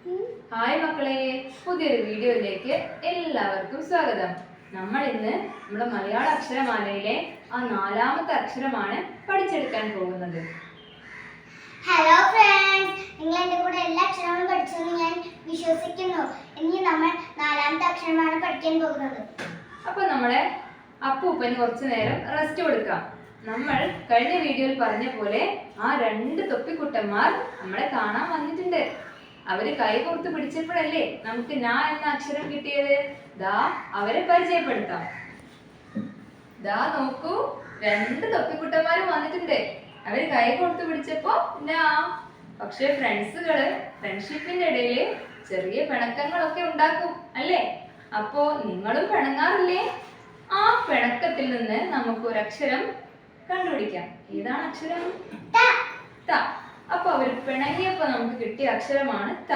Hi മക്കളെ പുതിയൊരു വീഡിയോയിലേക്ക് എല്ലാവർക്കും സ്വാഗതം. നമ്മൾ ഇന്ന് നമ്മുടെ മലയാള അക്ഷരമാലയിലെ ആ നാലാമത്തെ അക്ഷരമാണ് പഠിച്ചെടുക്കാൻ പോകുന്നത്. ഹലോ ഫ്രണ്ട്സ് നിങ്ങൾ എന്റെ കൂടെ എല്ലാ അക്ഷരങ്ങളും പഠിച്ചെന്ന് ഞാൻ വിശ്വസിക്കുന്നു. ഇനി നമ്മൾ നാലാമത്തെ അക്ഷരമാണ് പഠിക്കാൻ പോകുന്നത്. അപ്പൊ നമ്മളെ അപ്പൂപ്പന് കുറച്ചു നേരം റെസ്റ്റ് കൊടുക്കാം. നമ്മൾ കഴിഞ്ഞ വീഡിയോയിൽ പറഞ്ഞ പോലെ ആ രണ്ട് തൊപ്പിക്കുട്ടന്മാർ നമ്മളെ കാണാൻ വന്നിട്ടുണ്ട്. അവർ കൈ കൊടുത്ത് പിടിച്ചപ്പോഴല്ലേ നമുക്ക് നാ എന്ന അക്ഷരം കിട്ടിയത്? ദാ അവരെ പരിചയപ്പെടുത്താം. ദാ നോക്കൂ രണ്ട് തൊപ്പിക്കുട്ടന്മാരും വന്നിട്ടുണ്ട്. അവർ കൈ കൊടുത്ത് പിടിച്ചപ്പോ നാ പക്ഷെ ഫ്രണ്ട്സുകൾ ഫ്രണ്ട്ഷിപ്പിന്റെ ഇടയിൽ ചെറിയ പിണക്കങ്ങളൊക്കെ ഉണ്ടാക്കും അല്ലേ? അപ്പോ നിങ്ങളും പിണങ്ങാറില്ലേ? ആ പിണക്കത്തിൽ നിന്ന് നമുക്ക് ഒരു അക്ഷരം കണ്ടുപിടിക്കാം. ഏതാണ് അക്ഷരം? ത. അപ്പൊ അവർ പിണങ്ങിയപ്പോ നമുക്ക് കിട്ടിയ അക്ഷരമാണ് ത.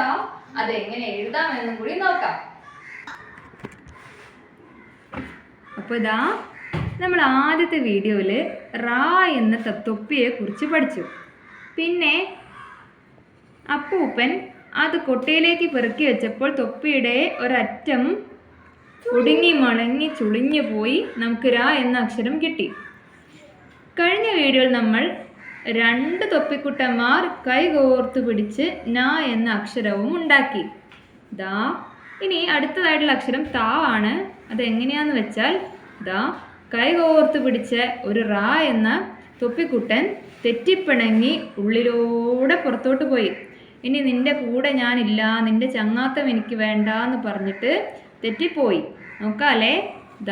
അതെങ്ങനെ എഴുതാമെന്നും കൂടി നോക്കാം. അപ്പൊ ഇതാ നമ്മൾ ആദ്യത്തെ വീഡിയോയിൽ റാ എന്ന തൊപ്പിയെ കുറിച്ച് പഠിച്ചു. പിന്നെ അപ്പൂപ്പൻ അത് കൊട്ടയിലേക്ക് പെറുക്കി വെച്ചപ്പോൾ തൊപ്പിയുടെ ഒരറ്റം ഒടുങ്ങി മണങ്ങി ചുളിഞ്ഞു പോയി നമുക്ക് ര എന്ന അക്ഷരം കിട്ടി. കഴിഞ്ഞ വീഡിയോയിൽ നമ്മൾ രണ്ട് തൊപ്പിക്കുട്ടന്മാർ കൈകോർത്ത് പിടിച്ച് ന എന്ന അക്ഷരവും ഉണ്ടാക്കി. ദാ ഇനി അടുത്തതായിട്ടുള്ള അക്ഷരം താ ആണ് അത് എങ്ങനെയാന്ന് വെച്ചാൽ ദാ കൈകോർത്ത് പിടിച്ച ഒരു റാ എന്ന തൊപ്പിക്കുട്ടൻ തെറ്റിപ്പിണങ്ങി ഉള്ളിലൂടെ പുറത്തോട്ട് പോയി. ഇനി നിന്റെ കൂടെ ഞാനില്ല നിന്റെ ചങ്ങാത്തം എനിക്ക് വേണ്ട എന്ന് പറഞ്ഞിട്ട് തെറ്റിപ്പോയി. നോക്കാല്ലേ? ദ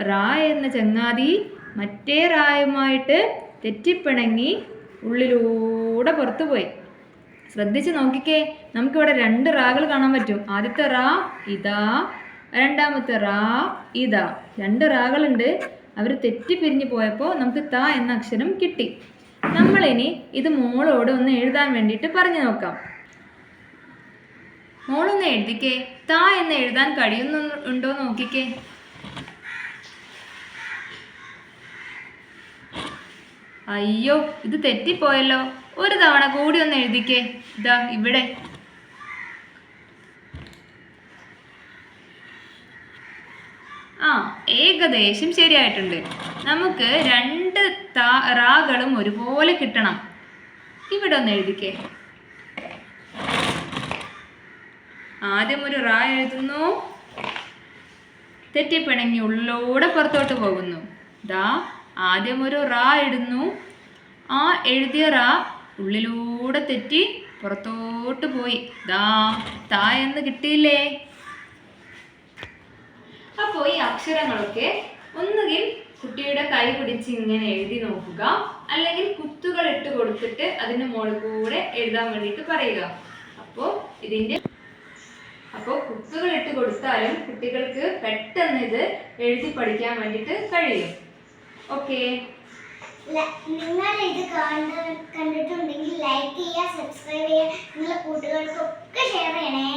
റായ എന്ന ചങ്ങാതി മറ്റേ റായുമായിട്ട് തെറ്റിപ്പിണങ്ങി ഉള്ളിലൂടെ പുറത്തു പോയി. ശ്രദ്ധിച്ച് നോക്കിക്കേ നമുക്കിവിടെ രണ്ട് റാകൾ കാണാൻ പറ്റും. ആദ്യത്തെ റാ ഇതാ. രണ്ടാമത്തെ റാ ഇതാ. രണ്ട് റാകളുണ്ട്. അവർ തെറ്റി പിരിഞ്ഞ് പോയപ്പോൾ നമുക്ക് ത എന്ന അക്ഷരം കിട്ടി. നമ്മളിനി ഇത് മോളോട് ഒന്ന് എഴുതാൻ വേണ്ടിയിട്ട് പറഞ്ഞു നോക്കാം. മോളൊന്ന് എഴുതിക്കേ. ത എന്ന് എഴുതാൻ കഴിയുന്നു ഉണ്ടോ നോക്കിക്കേ. അയ്യോ ഇത് തെറ്റിപ്പോയല്ലോ. ഒരു തവണ കൂടി ഒന്ന് എഴുതിക്കേ. ഇതാ ഇവിടെ. ആ ഏകദേശം ശരിയായിട്ടുണ്ട്. നമുക്ക് രണ്ട് താ- റാകളും ഒരുപോലെ കിട്ടണം. ഇവിടെ ഒന്ന് എഴുതിക്കേ. ആദ്യം ഒരു റാ എഴുതുന്നു. തെറ്റിപ്പിണങ്ങി ഉള്ളൂടെ പുറത്തോട്ട് പോകുന്നു. ദാ ആദ്യം ഒരു റാ ഇടുന്നു. ആ എഴുതിയ റാ ഉള്ളിലൂടെ തെറ്റി പുറത്തോട്ട് പോയി. ദാ താ എന്ന് കിട്ടിയില്ലേ? അപ്പോൾ ഈ അക്ഷരങ്ങളൊക്കെ ഒന്നുകിൽ കുട്ടിയുടെ കൈ പിടിച്ച് ഇങ്ങനെ എഴുതി നോക്കുക. അല്ലെങ്കിൽ കുത്തുകൾ ഇട്ട് കൊടുത്തിട്ട് അതിന് മുകളിൽ കൂടെ എഴുതാൻ വേണ്ടിയിട്ട് പറയുക. അപ്പോൾ ഇതിന്റെ അപ്പോൾ കുത്തുകൾ ഇട്ട് കൊടുത്താലും കുട്ടികൾക്ക് പെട്ടെന്ന് ഇത് എഴുതി പഠിക്കാൻ വേണ്ടിയിട്ട് കഴിയും. ഓക്കെ. നിങ്ങൾ ഇത് കണ്ട് കണ്ടിട്ടുണ്ടെങ്കിൽ ലൈക്ക് ചെയ്യുക സബ്സ്ക്രൈബ് ചെയ്യുക. നിങ്ങളുടെ കൂട്ടുകാർക്കൊക്കെ ഷെയർ ചെയ്യണേ.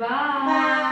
ബൈ